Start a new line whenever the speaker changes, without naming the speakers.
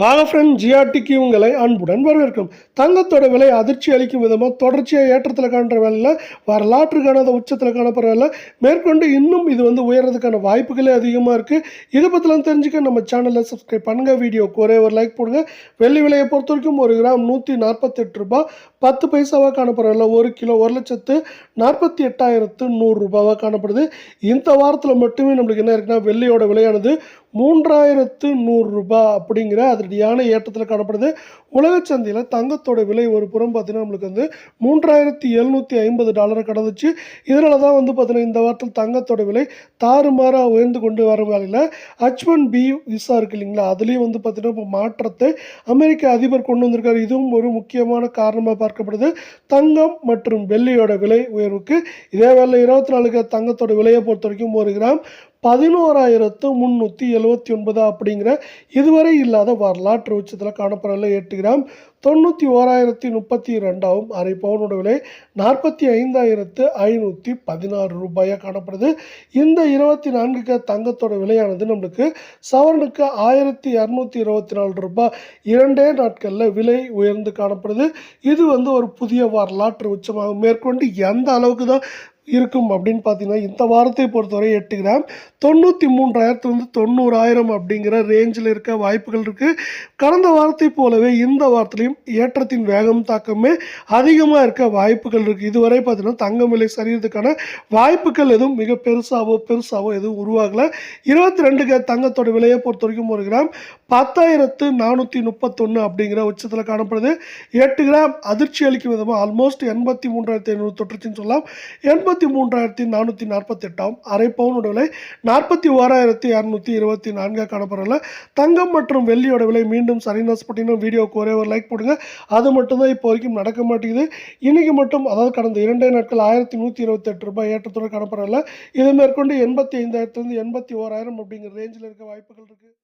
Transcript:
வாங்க ஃப்ரெண்ட் ஜிஆர்டிக்கு உங்களை அன்புடன் வரவேற்கும். தங்கத்தோட விலை அதிர்ச்சி அளிக்கும் விதமாக தொடர்ச்சியாக ஏற்றத்தில் காண்ற வேலையில் வரலாற்று காணாத உச்சத்தில் காணப்படுற வேலை. மேற்கொண்டு இன்னும் இது வந்து உயர்றதுக்கான வாய்ப்புகளே அதிகமாக இருக்குது இதை பற்றிலாம் தெரிஞ்சுக்க நம்ம சேனலில் சப்ஸ்கிரைப் பண்ணுங்கள் வீடியோக்கு ஒரே ஒரு லைக் போடுங்க. வெள்ளி விலையை பொறுத்த வரைக்கும் ஒரு கிராம் நூற்றி நாற்பத்தெட்டு ரூபா பத்து பைசாவாக காணப்படுற ஒரு கிலோ ஒரு லட்சத்து நாற்பத்தி எட்டாயிரத்து நூறுரூபாவாக காணப்படுது. இந்த வாரத்தில் மட்டுமே நம்மளுக்கு என்ன இருக்குன்னா வெள்ளியோட விலையானது மூன்றாயிரத்து நூறுரூபா அப்படிங்கிற அதிரடியான ஏற்றத்தில் காணப்படுது. உலக சந்தையில் தங்கத்தோட விலை ஒரு புறம் பார்த்தீங்கன்னா நம்மளுக்கு வந்து மூன்றாயிரத்தி எழுநூற்றி ஐம்பது டாலரை கடந்துச்சு. இதனால தான் வந்து பார்த்தீங்கன்னா இந்த வாரத்தில் தங்கத்தோட விலை தாறுமாறாக உயர்ந்து கொண்டு வர வேலையில். ஹச் ஒன் பி விசா இருக்கு இல்லைங்களா? அதுலேயும் வந்து பார்த்தீங்கன்னா இப்போ மாற்றத்தை அமெரிக்க அதிபர் கொண்டு வந்திருக்காரு. இதுவும் ஒரு முக்கியமான காரணமாக பார்க்கப்படுது. தங்கம் மற்றும் வெள்ளியோட விலை உயர்வுக்கு இதே வேலை இருபத்தி நாலு தங்கத்தோட விலையை பொறுத்த வரைக்கும் ஒரு கிராம் பதினோராயிரத்து முந்நூற்றி எழுபத்தி ஒன்பது அப்படிங்கிற இதுவரை இல்லாத வரலாற்று உச்சத்தில் காணப்படல எட்டு கிராம் தொண்ணூற்றி ஓராயிரத்தி முப்பத்தி ரெண்டாவும் அரை பவுனோட விலை நாற்பத்தி ஐந்தாயிரத்து ஐநூற்றி பதினாறு ரூபாயாக காணப்படுது. இந்த இருபத்தி நான்கு க தங்கத்தோட விலையானது நம்மளுக்கு சவரனுக்கு ஆயிரத்தி இரநூத்தி இருபத்தி நாலு ரூபாய் இரண்டே நாட்களில் விலை உயர்ந்து காணப்படுது. இது வந்து ஒரு புதிய வரலாற்று உச்சமாகும் மேற்கொண்டு எந்த அளவுக்கு தான் இருக்கும் அப்படின்னு பார்த்தீங்கன்னா இந்த வாரத்தை பொறுத்தவரை எட்டு கிராம். தொண்ணூற்றி மூன்றாயிரத்துலேருந்து தொண்ணூறாயிரம் அப்படிங்கிற ரேஞ்சில் இருக்க வாய்ப்புகள் இருக்குது கடந்த வாரத்தை போலவே இந்த வாரத்துலேயும் ஏற்றத்தின் வேகம் தாக்கமே அதிகமாக இருக்க வாய்ப்புகள் இருக்குது இதுவரை பார்த்தீங்கன்னா தங்கம் விலை சரியறதுக்கான வாய்ப்புகள் எதுவும் மிக பெருசாகவோ பெருசாகவோ எதுவும் உருவாகலை. இருபத்தி ரெண்டுக்கு தங்கத்தோட விலையை பொறுத்த வரைக்கும் ஒரு கிராம் பத்தாயிரத்து நானூற்றி முப்பத்தொன்று அப்படிங்கிற உச்சத்தில் காணப்படுது. எட்டு கிராம் அதிர்ச்சி அளிக்கும் விதமாக ஆல்மோஸ்ட் எண்பத்தி மூன்றாயிரத்தி ஐநூறு தொற்றுச்சின்னு சொல்லலாம். எண்பத்தி மூன்றாயிரத்தி நானூற்றி நாற்பத்தெட்டாம் அரை பவுனோட விலை நாற்பத்தி ஓராயிரத்தி இரநூத்தி இருபத்தி நான்காக காணப்படுறல தங்கம் மற்றும் வெள்ளியோட விலை மீண்டும் சரிநாஸ் பட்டினம் வீடியோவுக்கு ஒரே ஒரு லைக் போடுங்க. அது மட்டும்தான் இப்போ வரைக்கும் நடக்க மாட்டேங்குது. இன்னைக்கு மட்டும் அதாவது கடந்த இரண்டே நாட்கள் ஆயிரத்தி நூற்றி இருபத்தெட்டு ரூபாய் ஏற்றத்தோடு காணப்படல இது மேற்கொண்டு எண்பத்தி ஐந்தாயிரத்துலேருந்து எண்பத்தி ஓராயிரம் அப்படிங்கிற ரேஞ்சில் இருக்க வாய்ப்புகள் இருக்குது